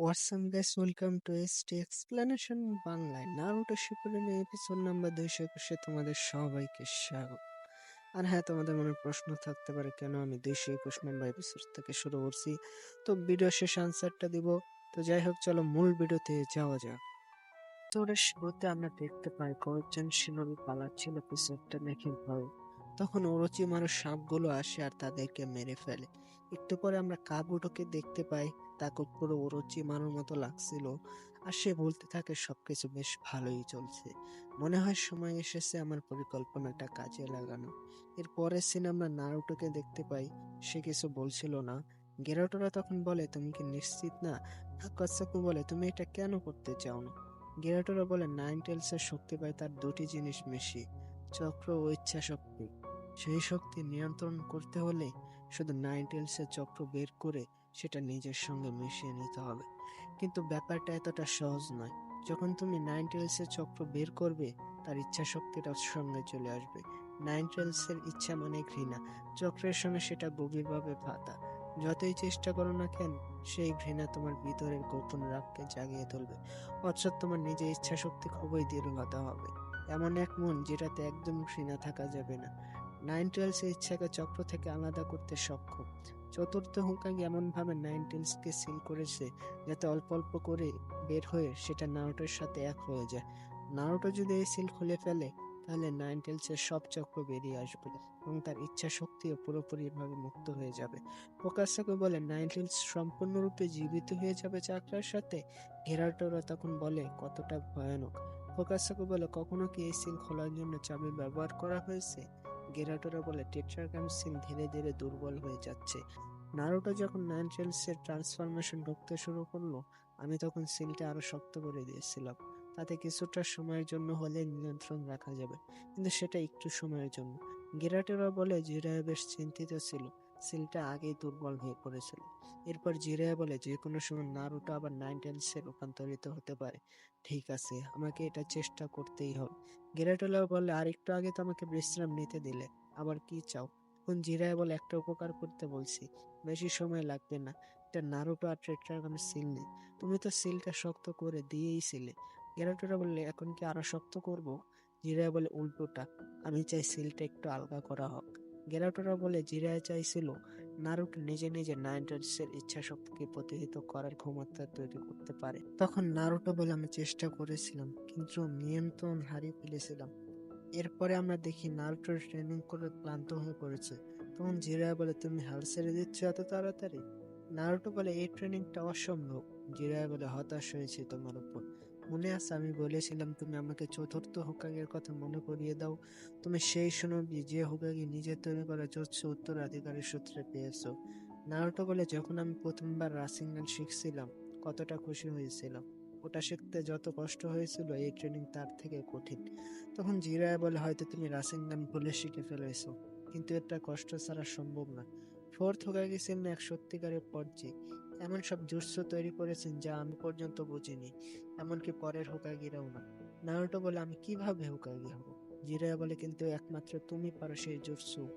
WhatsApp guys welcome to ST explanation বাংলায় Naruto Shippuden episode number দুইশো একুশে তোমাদের সবাইকে স্বাগত। আর হ্যাঁ তোমাদের মনে প্রশ্ন থাকতে পারে, কেন আমি দুইশো একুশ নাম্বার এপিসোড থেকে শুরু করছি? তো ভিডিও শেষ আনসারটা দিব। তো যাই হোক, চলো মূল ভিডিওতে যাওয়া যাক। তো ওরা শুরুতে আমরা দেখতে পাই, কয়েকজন সিনবি পালাচ্ছিল একটা দেখে ভয়। তখন ওরচিমারু সাপগুলো আসে আর তাদেরকে মেরে ফেলে। একটু পরে আমরা কাবুটোকে দেখতে পাই। তাকে পুরো ওরচিমারুর মতো লাগছিল। আর সে বলতে থাকে, সবকিছু বেশ ভালোই চলছে। মনে হয় সময় এসেছে আমার পরিকল্পনাটা কাজে লাগানো। এর পরের সিনে আমরা নারুটোকে দেখতে পাই। সে কিছু বলছিল না। গেরাটোরা তখন বলে, তুমি কি নিশ্চিত না? হাকাসাকু বলে, তুমি এটা কেন করতে চাও না? গেরাটোরা বলে, নাইন টেলসের শক্তি পায়, তার দুটি জিনিস বেশি। চক্র ও ইচ্ছা শক্তি। সেই শক্তি নিয়ন্ত্রণ করতে হলে শুধু নাইন টেলসের চক্র বের করে সেটা নিজের সঙ্গে মিশিয়ে নিতে হবে। কিন্তু ব্যাপারটা এতটা সহজ নয়। যখন তুমি নাইন টেলসের চক্র বের করবে, তার ইচ্ছা শক্তিটা সঙ্গে চলে আসবে। নাইন টেলসের ইচ্ছা মানে ঘৃণা। চক্রের সঙ্গে সেটা গভীরভাবে ভাতা যতই চেষ্টা করো না কেন, সেই ঘৃণা তোমার ভিতরের গোপন রাগকে জাগিয়ে তুলবে। অর্থাৎ তোমার নিজের ইচ্ছা শক্তি খুবই দৃঢ়তা হবে। এমন এক মন যেটাতে একদম ঘৃণা থাকা যাবে না। নাইন টেলস ইচ্ছাকে চক্র থেকে আলাদা করতে সক্ষম। চতুর্থ হুকাঙ্গি এমনভাবে টেলসকে সিল করেছে যাতে অল্প অল্প করে বের হয়ে সেটা নারুটোর সাথে এক হয়ে যায়। নারুটো যদি এই সিল খুলে ফেলে, তাহলে নাইন টেলসের সব চক্র বেরিয়ে আসবে এবং তার ইচ্ছা শক্তিও পুরোপুরিভাবে মুক্ত হয়ে যাবে। প্রকাশকে বলে নাইন টেলস সম্পূর্ণরূপে জীবিত হয়ে যাবে চাকরার সাথে। ঘেরাটোরা তখন বলে, কতটা ভয়ানক। প্রকাশকে বলে, কখনো কি এই সিল খোলার জন্য চাবি ব্যবহার করা হয়েছে? গেরাটোরা বলে টেট্রাগ্রাম সিল ধীরে ধীরে দুর্বল হয়ে যাচ্ছে। নারুটো যখন নাইন ট্রান্সফরমেশন ঢুকতে শুরু করল, আমি তখন সিলটা আরও শক্ত করে দিয়েছিলাম। তাতে কিছুটা সময়ের জন্য হলে নিয়ন্ত্রণ রাখা যাবে, কিন্তু সেটা একটু সময়ের জন্য। গেরাটোরা বলে জিরায় বেশ চিন্তিত ছিল। সিলটা আগেই দুর্বল হয়ে পড়েছিল। এরপর জিরায় বলে, যে কোনো সময় নারুটো আবার নাইন টেলসে রূপান্তরিত হতে পারে। ঠিক আছে, আমাকে এটা চেষ্টা করতেই হবে। গেরাটোলা বলে আর একটু আগে তো আমাকে বিশ্রাম নিতে দিলে, আবার কি চাও? এখন জিরায় বলে, একটা উপকার করতে বলছি, বেশি সময় লাগবে না। এটা নারুটো আর ট্রেট্রাগামের সিল নেই। তুমি তো সিলটা শক্ত করে দিয়েই ছিলে। গেরাটোরা বললে, এখন কি আরও শক্ত করব? জিরায় বলে, উল্টোটা, আমি চাই সিলটা একটু আলগা করা হোক। গেরাটোরা বলে জিরায় চাইছিল নারুটো নিজে নিজে নাইনটেলসের ইচ্ছা শক্তিকে প্রতিহিত করার ক্ষমতা তৈরি করতে পারে। তখন নারুটো বলে, আমি চেষ্টা করেছিলাম, কিন্তু নিয়ন্ত্রণ হারিয়ে ফেলেছিলাম। এরপরে আমরা দেখি নারুটোর ট্রেনিং করে ক্লান্ত হয়ে পড়েছে। তখন জিরায় বলে, তুমি হাল ছেড়ে দিচ্ছ এত তাড়াতাড়ি? নারুটো বলে, এই ট্রেনিংটা অসম্ভব। জিরায় বলে, হতাশ হয়েছে তোমার উপর। মনে আছে? আমি বলেছিলাম, তুমি আমাকে চতুর্থ হোকাগের কথা মনে করিয়ে দাও। তুমি সেই শুনবি যে হোকাগে নিজে তৈরি করা জোৎস উত্তরাধিকারের সূত্রে পেয়েছ। নারুটো বলে, যখন আমি প্রথমবার রাসিংগান শিখছিলাম, কতটা খুশি হয়েছিলাম ওটা শিখতে যত কষ্ট হয়েছিল, এই ট্রেনিং তার থেকে কঠিন। তখন জিরায় বলে, হয়তো তুমি রাসিংগান ভুলে শিখে ফেলেছো, কিন্তু এটা কষ্ট ছাড়া সম্ভব না। ফোর্থ হোকাগে ছিলেন এক সত্যিকারের পর্যায়ে। এমন সব জুৎস তৈরি করেছেন যা আমি পর্যন্ত বুঝিনি। এমনকি পরের হোকাগিরাও না। নারুটো বলে, আমি কীভাবে হোকাগি হব? জিরায়া বলে, কিন্তু একমাত্র তুমি পারো সেই জুৎসু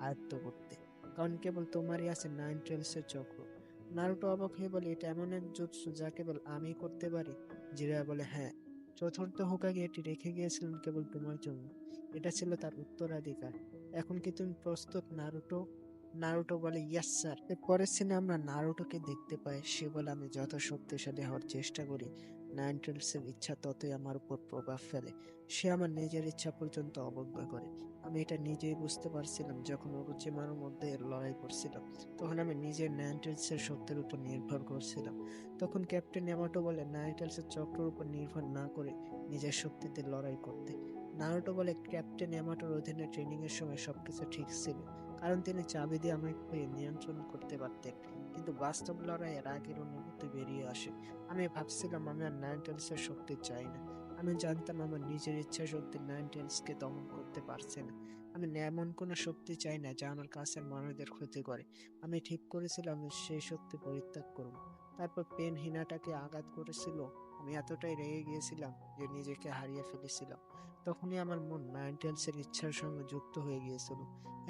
আয়ত্ত করতে। কারণ কেবল তোমারই আছে নাইন ট্রেলসের চক্র। নারুটো অবাক হয়ে বলে, এটা এমন এক জুৎসু যা কেবল আমি করতে পারি? জিরায়া বলে হ্যাঁ। চতুর্থ হোকাগে এটি রেখে গিয়েছিলেন কেবল তোমার জন্য। এটা ছিল তার উত্তরাধিকার। এখন কি তুমি প্রস্তুত, নারুটো? নারুটো বলে ইয়াস স্যার পরের সিনে আমরা নারুটোকে দেখতে পাই। সে বলে, আমি যত শক্তিশালী হওয়ার চেষ্টা করি নাইন টুয়েলভসের ইচ্ছা ততই আমার উপর প্রভাব ফেলে। সে আমার নিজের ইচ্ছা পর্যন্ত অবজ্ঞা করে। আমি এটা নিজেই বুঝতে পারছিলাম যখন অরুচিমার মধ্যে লড়াই করছিলাম তখন আমি নিজের নাইন টুয়েলভসের শক্তির উপর নির্ভর করছিলাম। তখন ক্যাপ্টেন ইয়ামাটো বলে নাইন টুয়েলভসের চক্রের উপর নির্ভর না করে নিজের শক্তিতে লড়াই করতে। নারুটো বলে, ক্যাপ্টেন ইয়ামাটোর অধীনে ট্রেনিং এর সময় সবকিছু ঠিক ছিল। কারণ তিনি চাবি দিয়ে আমাকে নিয়ন্ত্রণ করতে পারতেন। কিন্তু বাস্তব লড়াইয়ের আগের অনুভূতি বেরিয়ে আসে। আমি ভাবছিলাম আমি আর নাইন টেলসের শক্তি চাই না। আমি জানতাম আমার নিজের ইচ্ছা শক্তি নাইন টেলসকে দমন করতে পারছে না। আমি এমন কোনো শক্তি চাই না যা আমার কাছের মানুষদের ক্ষতি করে। আমি ঠিক করেছিলাম সেই শক্তি পরিত্যাগ করব। তারপর পেন হিনাটাকে আঘাত করেছিল আমি এতটাই রেগে গিয়েছিলাম যে নিজেকে হারিয়ে ফেলেছিলাম। তখনই আমার মন নাইনটেলসের ইচ্ছার সঙ্গে যুক্ত হয়ে গিয়েছিল।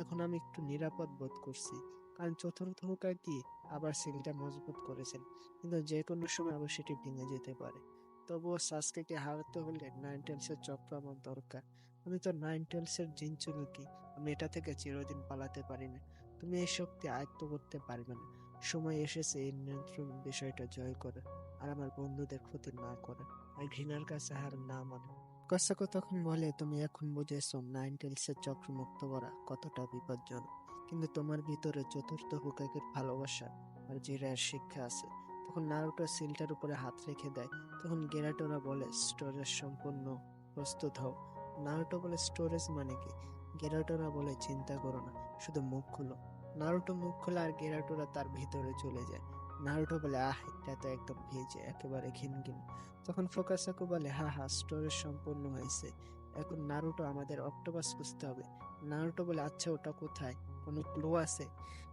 এখন আমি একটু নিরাপদ বোধ করছি। কারণ চতুর্থ কি? আবার সিলটা মজবুত করেছেন। কিন্তু যে কোনো সময় আবার সেটি ভেঙে যেতে পারে। তবুও সাসকেকে হারাতে হলে নাইন টেলসের চক্র আমার দরকার। আমি তো নাইন টেলসের জিন কি আমি এটা থেকে চিরদিন পালাতে পারি না। তুমি এই শক্তি আয়ত্ত করতে পারবে না। সময় এসেছে এই নিয়ন্ত্রণ বিষয়টা জয় করে, আর আমার বন্ধুদের ক্ষতি না করে। আর ঘৃণার কাছে হার না মানে। কসাকো তখন বলে, তুমি এখন বুঝেছ নাইন টেলসের চক্র মুক্ত করা কতটা বিপজ্জনক। কিন্তু তোমার ভিতরে চতুর্থ হুকাকের ভালোবাসা আর জিরার শিক্ষা আছে। তখন নারুটো সিলটার উপরে হাত রেখে দেয়। তখন গেরাটোরা বলে, স্টোরেজ সম্পূর্ণ প্রস্তুত হও। নারুটো বলে, স্টোরেজ মানে কি? গেরাটোরা বলে, চিন্তা করো না, শুধু মুখ খুলো। নারুটো মুখ খোলা আর গেরাটোরা তার ভিতরে চলে যায়। নারুটো বলে, আহ, এটা তো একদম ভেজে, একেবারে ঘিনঘিন। তখন ফোকাসাকু বলে, হা হা স্টোরেজ সম্পূর্ণ হয়েছে। এখন নারুটো আমাদের অক্টোপাস খুঁজতে হবে। নারুটো বলে আচ্ছা ওটা কোথায়? কোনো ক্লু আছে?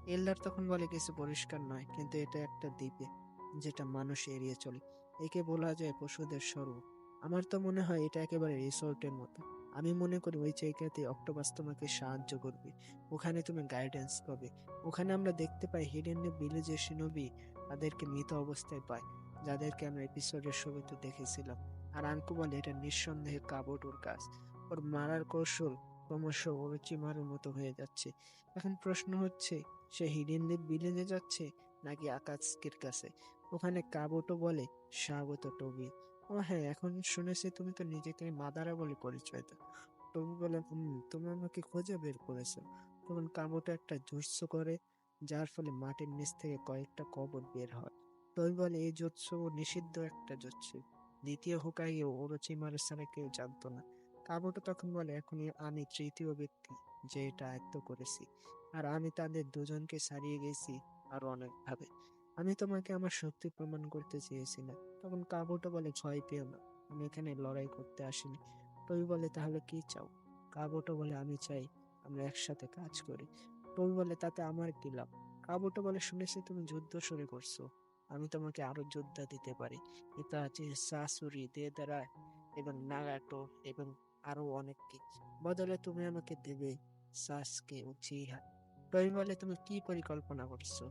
এল্ডার তখন বলে, কিছু পরিষ্কার নয়, কিন্তু এটা একটা দ্বীপে, যেটা মানুষ এড়িয়ে চলে। একে বলা যায় পশুদের স্বরূপ। আমার তো মনে হয় এটা একেবারে রিসোর্টের মতো। আমি মনে করি ওই জায়গাতে অক্টোপাস তোমাকে সাহায্য করবে। ওখানে তুমি গাইডেন্স পাবে। ওখানে আমরা দেখতে পাই হিডেন ভিলেজে সিনবি তাদেরকে মৃত অবস্থায় পায়। যাদেরকে আমরা এপিসোডের শুরুতে দেখেছিলাম। আর আঙ্কু বলে, এটা নিঃসন্দেহে কাবুটোর কাজ ওর মারার কৌশল ক্রমশ অরুচিমারুর মতো হয়ে যাচ্ছে। এখন প্রশ্ন হচ্ছে, সে হিডেন দ্বীপ ভিলেজে যাচ্ছে নাকি আকাশকের কাছে? ওখানে কাবুটো বলে, স্বাগত টবি ও হ্যাঁ এখন শুনেছি তুমি তো নিজেকে মাদারা বলে পরিচয় দাও। টবি বলে তুমি আমাকে খুঁজে বের করেছ। তখন কাবুটো একটা জুৎসু করে, যার ফলে মাটির নিচ থেকে কয়েকটা কবর বের হয়। টবি বলে, এই জুৎসু নিষিদ্ধ একটা জুৎসু। দ্বিতীয় হুকাইও ওরচিমারু ছাড়া কেউ জানতো না। কাবুটো তখন বলে এখনই আমি তৃতীয় ব্যক্তি যে এটা আয়ত্ত করেছি। আর আমি তাদের দুজনকে ছাড়িয়ে গেছি আরও অনেক ভাবে আমি তোমাকে আমার শক্তি প্রমাণ করতে চেয়েছিলাম তখন কাবুটো বলে, ভয় পেও না, আমি এখানে লড়াই করতে আসিনি। টবি বলে, তাহলে কি চাও? কাবুটো বলে, আমি চাই আমরা একসাথে কাজ করি। টবি বলে, তাতে আমার কি লাভ? কাবুটা বলে, শুনেছি তুমি যুদ্ধ শুরু করছ, আমি তোমাকে আরও যোদ্ধা দিতে পারি। এটা আছে সাসুরি দেদারা এবং নাগাটো এবং আরও অনেক কিছু। বদলে তুমি আমাকে দেবে সাসকে উচিহা। টবি বলে, তুমি কি পরিকল্পনা করছ?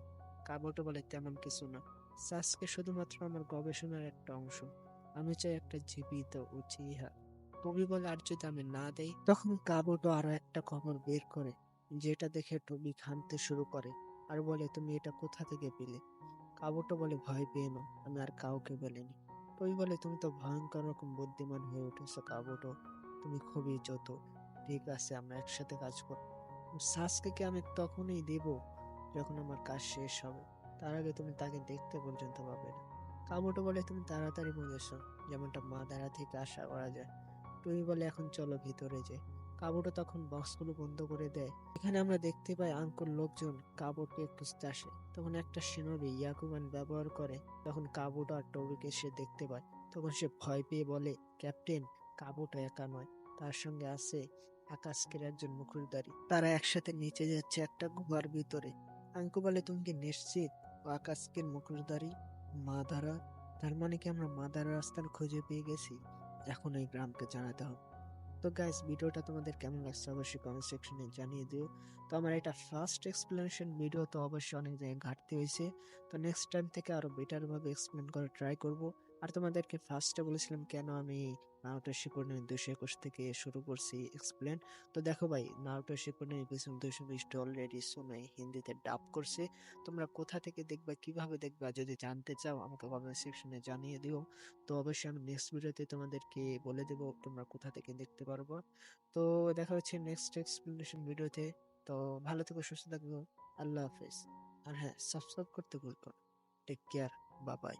কাবুটো বলে তেমন কিছু না। সাসকে শুধুমাত্র আমার গবেষণার একটা অংশ। আমি চাই একটা জীবিত উচিহা টবি বলে আর যদি আমি না দেই, তখন কাবুটো আরও একটা খবর বের করে, যেটা দেখে টবি খানতে শুরু করে আর বলে, তুমি এটা কোথা থেকে পেলে? কাবুটো বলে, ভয় পেয়ে নাও আমি আর কাউকে বলিনি। টবি বলে, তুমি তো ভয়ঙ্কর রকম বুদ্ধিমান হয়ে উঠেছো কাবুটো তুমি খুবই যত। ঠিক আছে, আমরা একসাথে কাজ করব সাসকে কি আমি তখনই দেব যখন আমার কাজ শেষ হবে, তার আগে তুমি তাকে দেখতে পর্যন্ত পাবে। না কাবুটো বলে, তুমি তাড়াতাড়ি বুঝেছ যেমনটা মা দ্বারা থেকে আশা করা যায়। তুমি বলে, এখন চলো ভিতরে যে কাবুটো তখন বক্সগুলো বন্ধ করে দেয়। এখানে আমরা দেখতে পাই আঙ্কুর লোকজন কাবুটকে খুঁজতে আসে। তখন একটা সিনবি ইয়াকুবান ব্যবহার করে, তখন কাবুটো আর টবিকে সে দেখতে পায়। তখন সে ভয় পেয়ে বলে, ক্যাপ্টেন কাবুটো একা নয়। তার সঙ্গে আছে আকাশকের একজন মুখোশধারী। তারা একসাথে নিচে যাচ্ছে একটা গুহার ভিতরে। আঙ্কু বলে, তুমি কি নিশ্চিত? আকাশকের মুখোশধারী মাদারা? তার মানে কি আমরা মা মাদারা রাস্তার খুঁজে পেয়ে গেছি? এখন এই গ্রামকে জানাতে হবে। তো গাইস ভিডিওটা তোমাদের কেমন লাগছে অবশ্যই কমেন্ট সেকশনে জানিয়ে দিও। তো আমার এটা ফার্স্ট এক্সপ্লেনেশন ভিডিও তো অবশ্যই অনেক জায়গায় ঘাটতি হয়েছে। তো নেক্সট টাইম থেকে আরও বেটারভাবে এক্সপ্লেন করে ট্রাই করব। আর তোমাদেরকে ফার্স্টে বলেছিলাম কেন আমি নারুটো শিপনের দুশো একুশ থেকে শুরু করছি এক্সপ্লেন তো দেখো ভাই নারুটো শিপনের এপিসোড দুশো বিশটা অলরেডি শুনে হিন্দিতে ডাব করছে। তোমরা কোথা থেকে দেখবা, কীভাবে দেখবা, যদি জানতে চাও, আমাকে কমেন্ট সেকশনে জানিয়ে দিও। তো অবশ্যই আমি নেক্সট ভিডিওতে তোমাদেরকে বলে দেবো তোমরা কোথা থেকে দেখতে পারব। তো দেখা হচ্ছে নেক্সট এক্সপ্লেনেশন ভিডিওতে তো ভালো থেকো, সুস্থ থাকব আল্লাহ হাফেজ। আর হ্যাঁ সাবস্ক্রাইব করতে ভুল করো টেক কেয়ার বা বাই